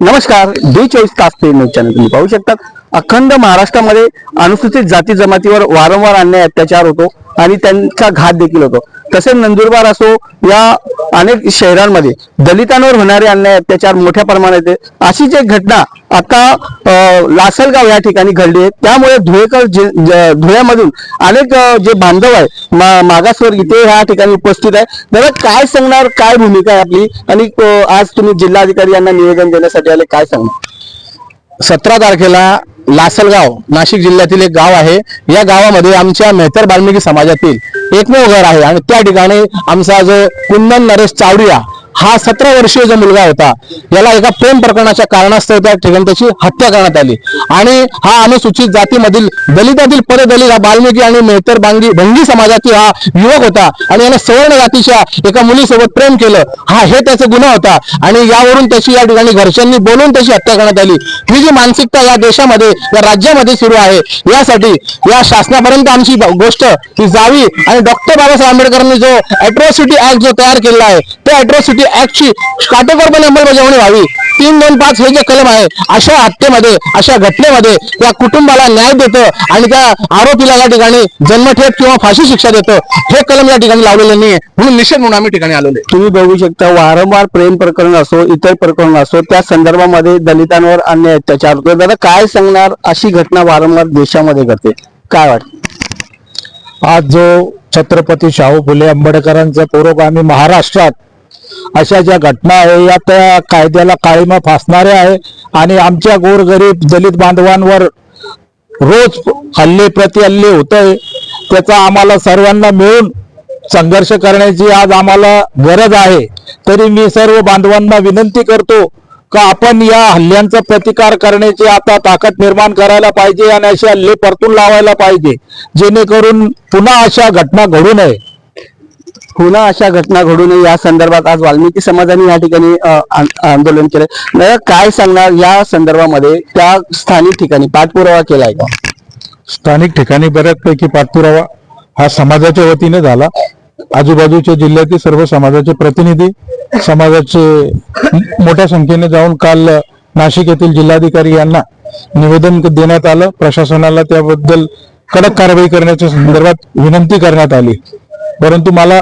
नमस्कार डी चोवीस तास ते न्यूज चॅनल तुम्ही पाहू शकतात. अखंड महाराष्ट्रामध्ये अनुसूचित जाती जमातीवर वारंवार अन्याय अत्याचार होतो आणि त्यांचा घात देखील होतो. तसेच नंदुरबार असो या अनेक शहरांमध्ये दलितांवर होणारे अन्याय अत्याचार मोठ्या प्रमाणात अशी अशीच घटना आता लासलगाव या ठिकाणी घडली आहे. त्यामुळे धुळेकर धुळ्यामधून अनेक जे बांधव आहे मा- मागासवर इथे ह्या ठिकाणी उपस्थित आहे. दादा काय सांगणार काय भूमिका आहे आपली? आणि आज तुम्ही जिल्हाधिकारी यांना निवेदन देण्यासाठी आले काय सांगणार? सतरा तारखेला लासलगाव नाशिक जिल्ह्यातील एक गाव आहे. या गावामध्ये आमच्या मेहतर बाल्मिकी समाजातील एकमेव घर आहे. आणि त्या ठिकाणी आमचा जो कुंदन नरेश चावडिया हा सतरा वर्षीय जो मुलगा होता याला एका प्रेम प्रकरणाच्या कारणास्तव त्या ठिकाणी त्याची हत्या करण्यात आली. आणि हा अनुसूचित जातीमधील दलितातील परदलित हा बाल्मिकी आणि मेहतर बांगी भंगी समाजातील हा युवक होता आणि याने सवर्ण जातीच्या एका मुलीसोबत प्रेम केलं. हा हे त्याचा गुन्हा होता. आणि यावरून त्याची या ठिकाणी घरच्यांनी बोलून त्याची हत्या करण्यात आली. ही जी मानसिकता या देशामध्ये या राज्यामध्ये सुरू आहे यासाठी या शासनापर्यंत आमची गोष्ट ही जावी. आणि डॉक्टर बाबासाहेब आंबेडकरांनी जो अॅट्रॉसिटी ऍक्ट जो तयार केलेला आहे त्या अॅट्रॉसिटी ऍक्टची काटेकोरपणे अंमलबजावणी व्हावी. तीन दोन पाच हे जे कलम आहे अशा हत्येमध्ये अशा घटनेमध्ये त्या कुटुंबाला न्याय देतं आणि त्या आरोपीला या ठिकाणी जन्मठेप किंवा फाशी शिक्षा देतं. हे कलम या ठिकाणी लावलेलं नाहीये. म्हणून निषेध म्हणून आम्ही ठिकाणी आलेलो. तुम्ही बघू शकता वारंवार प्रेम प्रकरण असो इतर प्रकरण असो त्या संदर्भामध्ये दलितांवर अन्याय अत्याचार होतो दादा काय सांगणार अशी घटना वारंवार देशामध्ये घडते? काय वाटतं? आज जो छत्रपती शाहू फुले आंबेडकरांचा पुरोगामी महाराष्ट्रात अशा ज्या घटना आहे या त्या कायद्याला काळीमा फासणाऱ्या आहे. आणि आमच्या गोरगरीब दलित बांधवांवर रोज हल्ले प्रति हल्ले होत आहे त्याचा आम्हाला सर्वांना मिळून संघर्ष करण्याची आज आम्हाला गरज आहे. तरी मी सर्व बांधवांना विनंती करतो का आपण या हल्ल्यांचा प्रतिकार करण्याची आता ताकद निर्माण करायला पाहिजे आणि असे हल्ले परतून लावायला पाहिजे. जेणेकरून पुन्हा अशा घटना घडू नये. होणं अशा घटना घडू नये या संदर्भात आज वाल्मिकी समाजाने या ठिकाणी आंदोलन केलं. काय सांगणार या संदर्भामध्ये? त्या स्थानिक ठिकाणी पाठपुरावा केलाय का? स्थानिक ठिकाणी बऱ्याचपैकी पाठपुरावा हा समाजाच्या वतीने झाला. आजूबाजूच्या जिल्ह्यातील सर्व समाजाचे प्रतिनिधी समाजाचे मोठ्या संख्येने जाऊन काल नाशिक येथील जिल्हाधिकारी यांना निवेदन देण्यात आलं. प्रशासनाला त्याबद्दल कडक कारवाई करण्याच्या संदर्भात विनंती करण्यात आली. परंतु मला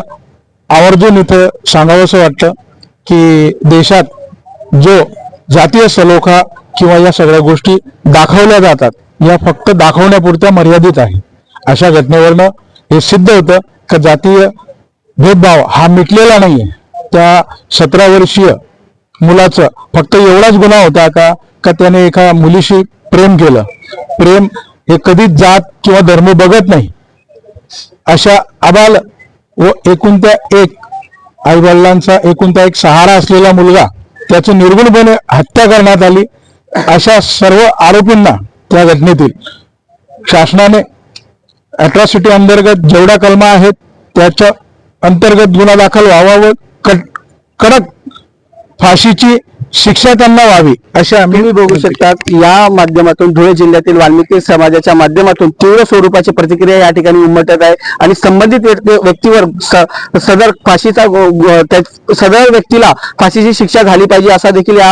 आवर्जून इथं सांगावंसं वाटतं की देशात जो जातीय सलोखा किंवा या सगळ्या गोष्टी दाखवल्या जातात या फक्त दाखवण्यापुरत्या मर्यादित आहे. अशा घटनेवरनं हे सिद्ध होतं का जातीय भेदभाव हा मिटलेला नाही त्या सतरा वर्षीय मुलाचं फक्त एवढाच गुन्हा होता का का त्याने एका मुलीशी प्रेम केलं? प्रेम हे कधीच जात किंवा धर्म बघत नाही. अशा आबाल व एकुणत्या एक आई वडिलांचा एकुणता एक सहारा असलेला मुलगा त्याची निर्गुणपणे हत्या करण्यात आली. अशा सर्व आरोपींना त्या घटनेतील शासनाने अट्रॉसिटी अंतर्गत जेवढ्या कलमा आहेत त्याच्या अंतर्गत गुन्हा दाखल व्हावा व कडक फाशीची शिक्षा त्यांना व्हावी अशा आम्ही तुम्ही बघू शकतात या माध्यमातून धुळे जिल्ह्यातील वाल्मिकी समाजाच्या माध्यमातून तीव्र स्वरूपाची प्रतिक्रिया या ठिकाणी उमटत आहे. आणि संबंधित व्यक्ती- व्यक्तीवर सदर फाशीचा सदर व्यक्तीला फाशीची शिक्षा झाली पाहिजे असा देखील या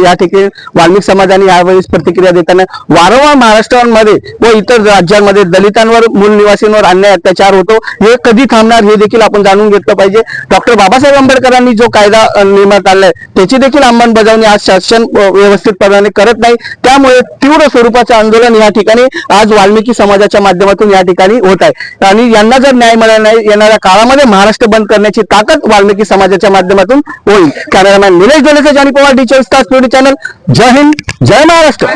या ठिकाणी वाल्मिक समाजाने यावेळेस प्रतिक्रिया देताना वारंवार महाराष्ट्रामध्ये व इतर राज्यांमध्ये दलितांवर मूल निवासींवर अन्याय अत्याचार होतो हे कधी थांबणार हे देखील आपण जाणून घेतलं पाहिजे. डॉक्टर बाबासाहेब आंबेडकरांनी जो कायदा निर्माण आणलाय त्याची देखील अंमलबजावणी आज शासन व्यवस्थितपणाने करत नाही. त्यामुळे तीव्र स्वरूपाचं आंदोलन या ठिकाणी आज वाल्मिकी समाजाच्या माध्यमातून या ठिकाणी होत आहे. आणि यांना जर न्याय मिळाला नाही येणाऱ्या काळामध्ये महाराष्ट्र बंद करण्याची ताकद वाल्मिकी समाजाच्या माध्यमातून होईल. कॅमेरामॅन निलेश दोलेचे जानी पवार डी चोवीस तास पीडी चॅनल जय हिंद जय महाराष्ट्र.